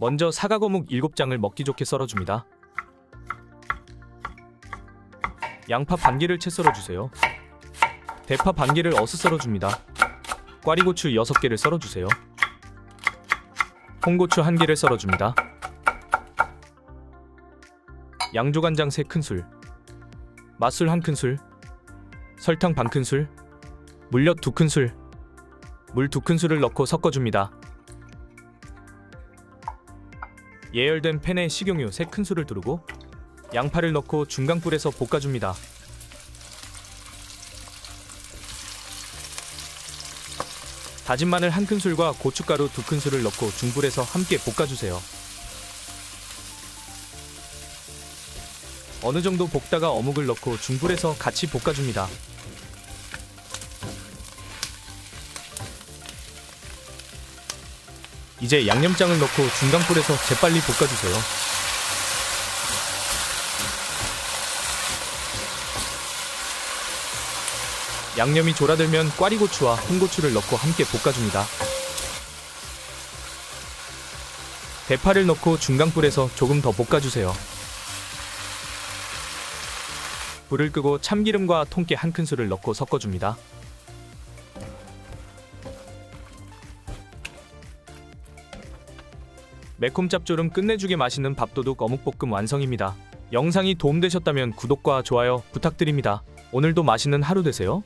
먼저 사과거묵 7장을 먹기 좋게 썰어줍니다. 양파 반 개를 채 썰어주세요. 대파 반 개를 어슷 썰어줍니다. 꽈리고추 6개를 썰어주세요. 홍고추 1개를 썰어줍니다. 양조간장 3큰술 맛술 1큰술 설탕 반큰술 물엿 2큰술 물 2큰술을 넣고 섞어줍니다. 예열된 팬에 식용유 3큰술을 두르고 양파를 넣고 중강불에서 볶아줍니다. 다진 마늘 한 큰술과 고춧가루 두 큰술을 넣고 중불에서 함께 볶아주세요. 어느 정도 볶다가 어묵을 넣고 중불에서 같이 볶아줍니다. 이제 양념장을 넣고 중강불에서 재빨리 볶아주세요. 양념이 졸아들면 꽈리고추와 홍고추를 넣고 함께 볶아줍니다. 대파를 넣고 중강불에서 조금 더 볶아주세요. 불을 끄고 참기름과 통깨 한 큰술을 넣고 섞어줍니다. 매콤 짭조름 끝내주게 맛있는 밥도둑 어묵볶음 완성입니다. 영상이 도움되셨다면 구독과 좋아요 부탁드립니다. 오늘도 맛있는 하루 되세요.